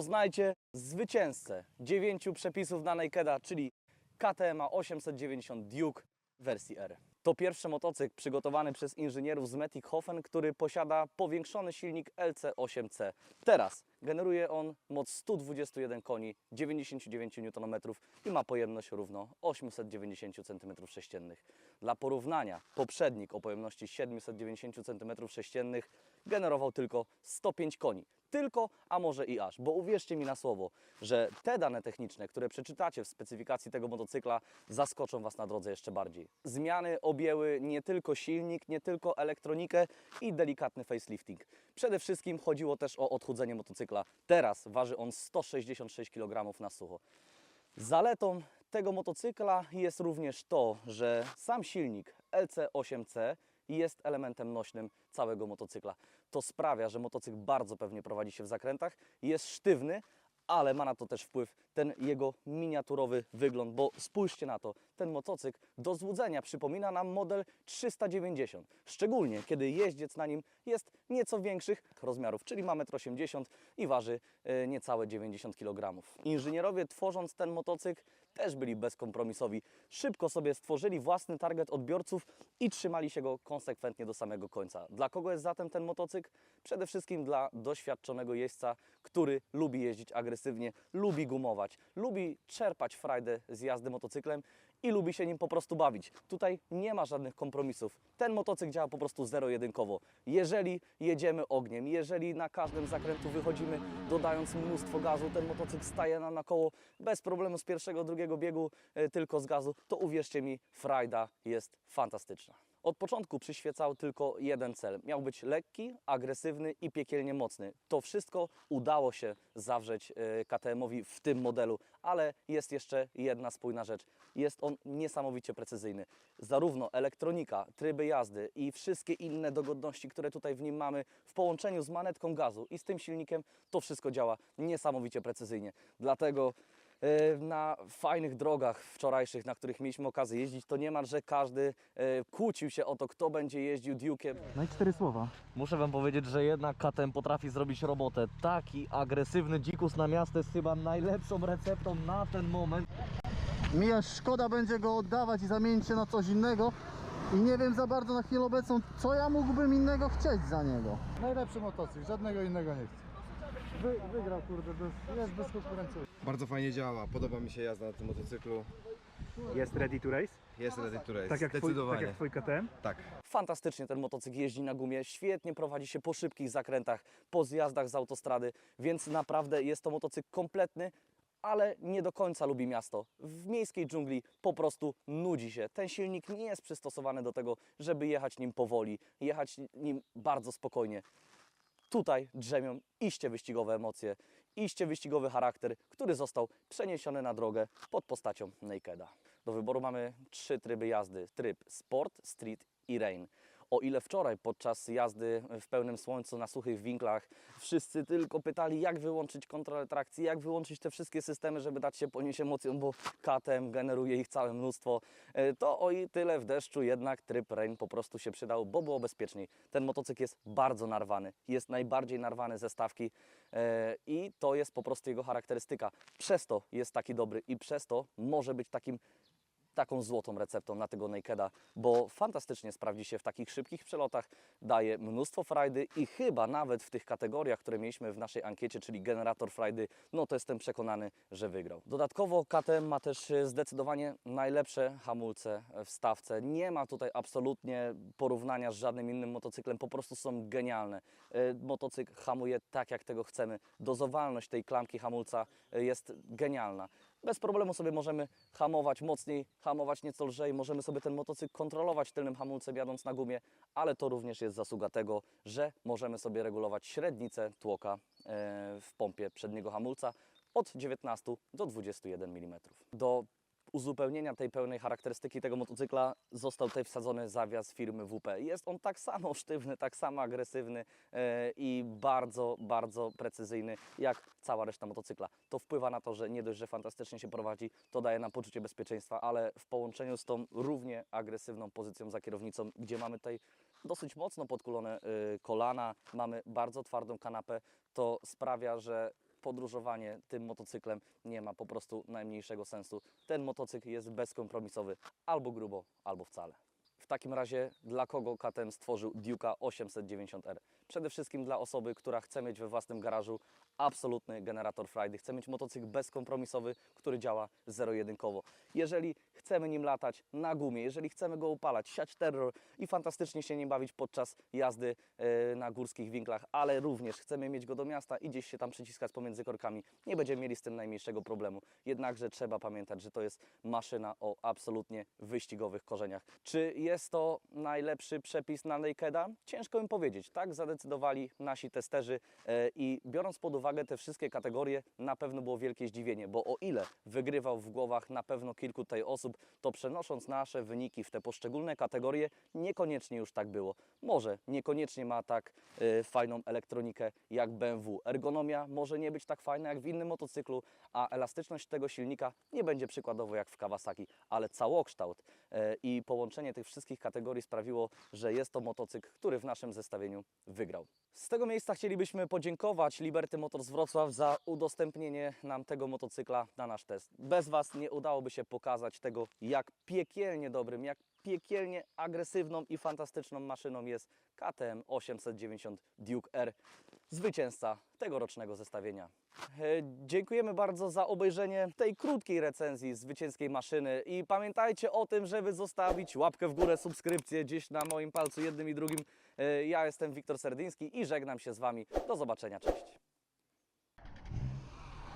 Poznajcie zwycięzcę dziewięciu przepisów na Nakeda, czyli KTM 890 Duke wersji R. To pierwszy motocykl przygotowany przez inżynierów z Metikhofen, który posiada powiększony silnik LC8C. Teraz generuje on moc 121 koni, 99 Nm i ma pojemność równo 890 cm3. Dla porównania, poprzednik o pojemności 790 cm3 generował tylko 105 koni. Tylko, a może i aż, bo uwierzcie mi na słowo, że te dane techniczne, które przeczytacie w specyfikacji tego motocykla, zaskoczą Was na drodze jeszcze bardziej. Zmiany objęły nie tylko silnik, nie tylko elektronikę i delikatny facelifting. Przede wszystkim chodziło też o odchudzenie motocykla. Teraz waży on 166 kg na sucho. Zaletą tego motocykla jest również to, że sam silnik LC8C jest elementem nośnym całego motocykla. To sprawia, że motocykl bardzo pewnie prowadzi się w zakrętach, jest sztywny, ale ma na to też wpływ ten jego miniaturowy wygląd, bo spójrzcie na to, ten motocykl do złudzenia przypomina nam model 390, szczególnie kiedy jeździec na nim jest nieco większych rozmiarów, czyli ma 1,80 m i waży e, niecałe 90 kg. Inżynierowie tworząc ten motocykl też byli bezkompromisowi. Szybko sobie stworzyli własny target odbiorców i trzymali się go konsekwentnie do samego końca. Dla kogo jest zatem ten motocykl? Przede wszystkim dla doświadczonego jeźdźca, który lubi jeździć agresywnie, lubi gumować, lubi czerpać frajdę z jazdy motocyklem i lubi się nim po prostu bawić. Tutaj nie ma żadnych kompromisów. Ten motocykl działa po prostu zero-jedynkowo. Jeżeli jedziemy ogniem, jeżeli na każdym zakrętu wychodzimy dodając mnóstwo gazu, ten motocykl staje nam na koło bez problemu z pierwszego, drugiego biegu, e, tylko z gazu, to uwierzcie mi, frajda jest fantastyczna. Od początku przyświecał tylko jeden cel. Miał być lekki, agresywny i piekielnie mocny. To wszystko udało się zawrzeć e, KTM-owi w tym modelu, ale jest jeszcze jedna spójna rzecz. Jest on niesamowicie precyzyjny. Zarówno elektronika, tryby jazdy i wszystkie inne dogodności, które tutaj w nim mamy, w połączeniu z manetką gazu i z tym silnikiem, to wszystko działa niesamowicie precyzyjnie. Dlatego na fajnych drogach wczorajszych, na których mieliśmy okazję jeździć, to niemalże każdy e, kłócił się o to, kto będzie jeździł Duke'iem. No i cztery słowa. Muszę wam powiedzieć, że jednak KTM potrafi zrobić robotę. Taki agresywny dzikus na miasto jest chyba najlepszą receptą na ten moment. Mi aż szkoda będzie go oddawać i zamienić się na coś innego. I nie wiem za bardzo na chwilę obecną, co ja mógłbym innego chcieć za niego. Najlepszy motocykl, żadnego innego nie chcę. Wy, wygrał kurde, bez, jest bez konkurencji. Bardzo fajnie działa, podoba mi się jazda na tym motocyklu. Jest ready to race? Jest ready to race, Tak jak, twój, tak zdecydowanie. jak twój KTM? tak. Fantastycznie ten motocykl jeździ na gumie, świetnie prowadzi się po szybkich zakrętach, po zjazdach z autostrady, więc naprawdę jest to motocykl kompletny, ale nie do końca lubi miasto. W miejskiej dżungli po prostu nudzi się. Ten silnik nie jest przystosowany do tego, żeby jechać nim powoli, jechać nim bardzo spokojnie. Tutaj drzemią iście wyścigowe emocje, iście wyścigowy charakter, który został przeniesiony na drogę pod postacią Nakeda. Do wyboru mamy trzy tryby jazdy. Tryb Sport, Street i Rain. O ile wczoraj podczas jazdy w pełnym słońcu na suchych winklach wszyscy tylko pytali, jak wyłączyć kontrolę trakcji, jak wyłączyć te wszystkie systemy, żeby dać się ponieść emocjom, bo KTM generuje ich całe mnóstwo, e, to o i tyle w deszczu jednak tryb Rain po prostu się przydał, bo było bezpieczniej. Ten motocykl jest bardzo narwany, jest najbardziej narwany ze stawki e, i to jest po prostu jego charakterystyka. Przez to jest taki dobry i przez to może być takim taką złotą receptą na tego Nakeda, bo fantastycznie sprawdzi się w takich szybkich przelotach, daje mnóstwo frajdy i chyba nawet w tych kategoriach, które mieliśmy w naszej ankiecie, czyli generator frajdy, no to jestem przekonany, że wygrał. Dodatkowo KTM ma też e, zdecydowanie najlepsze hamulce w stawce. Nie ma tutaj absolutnie porównania z żadnym innym motocyklem, po prostu są genialne. E, Motocykl hamuje tak, jak tego chcemy. Dozowalność tej klamki hamulca e, jest genialna. Bez problemu sobie możemy hamować mocniej, hamować nieco lżej, możemy sobie ten motocykl kontrolować tylnym hamulcem jadąc na gumie, ale to również jest zasługa tego, że możemy sobie regulować średnicę tłoka e, w pompie przedniego hamulca od 19 do 21 mm. Do uzupełnienia tej pełnej charakterystyki tego motocykla został tutaj wsadzony zawias firmy WP. Jest on tak samo sztywny, tak samo agresywny e, i bardzo, bardzo precyzyjny jak cała reszta motocykla. To wpływa na to, że nie dość, że fantastycznie się prowadzi, to daje nam poczucie bezpieczeństwa, ale w połączeniu z tą równie agresywną pozycją za kierownicą, gdzie mamy tutaj dosyć mocno podkulone y, kolana, mamy bardzo twardą kanapę, to sprawia, że podróżowanie tym motocyklem nie ma po prostu najmniejszego sensu. Ten motocykl jest bezkompromisowy, albo grubo, albo wcale. W takim razie dla kogo KTM stworzył Duke'a 890R? Przede wszystkim dla osoby, która chce mieć we własnym garażu absolutny generator frajdy. Chce mieć motocykl bezkompromisowy, który działa zero-jedynkowo. Jeżeli chcemy nim latać na gumie, jeżeli chcemy go upalać, siać terror i fantastycznie się nim bawić podczas jazdy e, na górskich winklach, ale również chcemy mieć go do miasta i gdzieś się tam przyciskać pomiędzy korkami, nie będziemy mieli z tym najmniejszego problemu. Jednakże trzeba pamiętać, że to jest maszyna o absolutnie wyścigowych korzeniach. Czy jest to najlepszy przepis na Nakeda? Ciężko im powiedzieć. Tak zadecydowali nasi testerzy e, i biorąc pod uwagę te wszystkie kategorie, na pewno było wielkie zdziwienie, bo o ile wygrywał w głowach na pewno kilku tutaj osób, to przenosząc nasze wyniki w te poszczególne kategorie, niekoniecznie już tak było. Może niekoniecznie ma tak e, fajną elektronikę jak BMW. Ergonomia może nie być tak fajna jak w innym motocyklu, a elastyczność tego silnika nie będzie przykładowo jak w Kawasaki, ale całokształt e, i połączenie tych wszystkich kategorii sprawiło, że jest to motocykl, który w naszym zestawieniu wygrał. Z tego miejsca chcielibyśmy podziękować Liberty Motors Wrocław za udostępnienie nam tego motocykla na nasz test. Bez Was nie udałoby się pokazać tego, jak piekielnie dobrym, jak piekielnie agresywną i fantastyczną maszyną jest KTM 890 Duke R, zwycięzca tegorocznego zestawienia. E, Dziękujemy bardzo za obejrzenie tej krótkiej recenzji zwycięskiej maszyny i pamiętajcie o tym, żeby zostawić łapkę w górę, subskrypcję gdzieś na moim palcu jednym i drugim. E, Ja jestem Wiktor Serdyński i żegnam się z Wami. Do zobaczenia, cześć.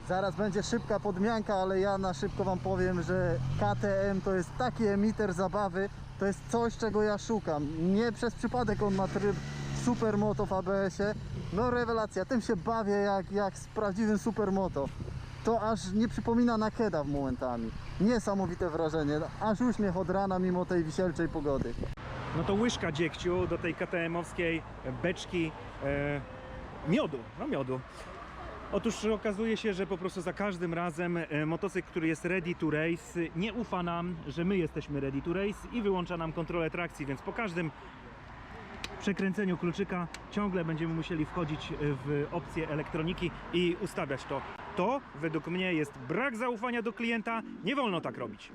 Zaraz będzie szybka podmianka, ale ja na szybko Wam powiem, że KTM to jest taki emiter zabawy, to jest coś, czego ja szukam. Nie przez przypadek on ma tryb supermoto w ABS-ie. No rewelacja, tym się bawię jak, jak z prawdziwym supermoto. To aż nie przypomina nakeda w momentami. Niesamowite wrażenie, aż uśmiech od rana mimo tej wisielczej pogody. No to łyżka dziegciu do tej KTM-owskiej beczki e, miodu, no miodu. Otóż okazuje się, że po prostu za każdym razem e, motocykl, który jest ready to race, nie ufa nam, że my jesteśmy ready to race i wyłącza nam kontrolę trakcji, więc po każdym przekręceniu kluczyka ciągle będziemy musieli wchodzić w opcję elektroniki i ustawiać to. To według mnie jest brak zaufania do klienta, nie wolno tak robić.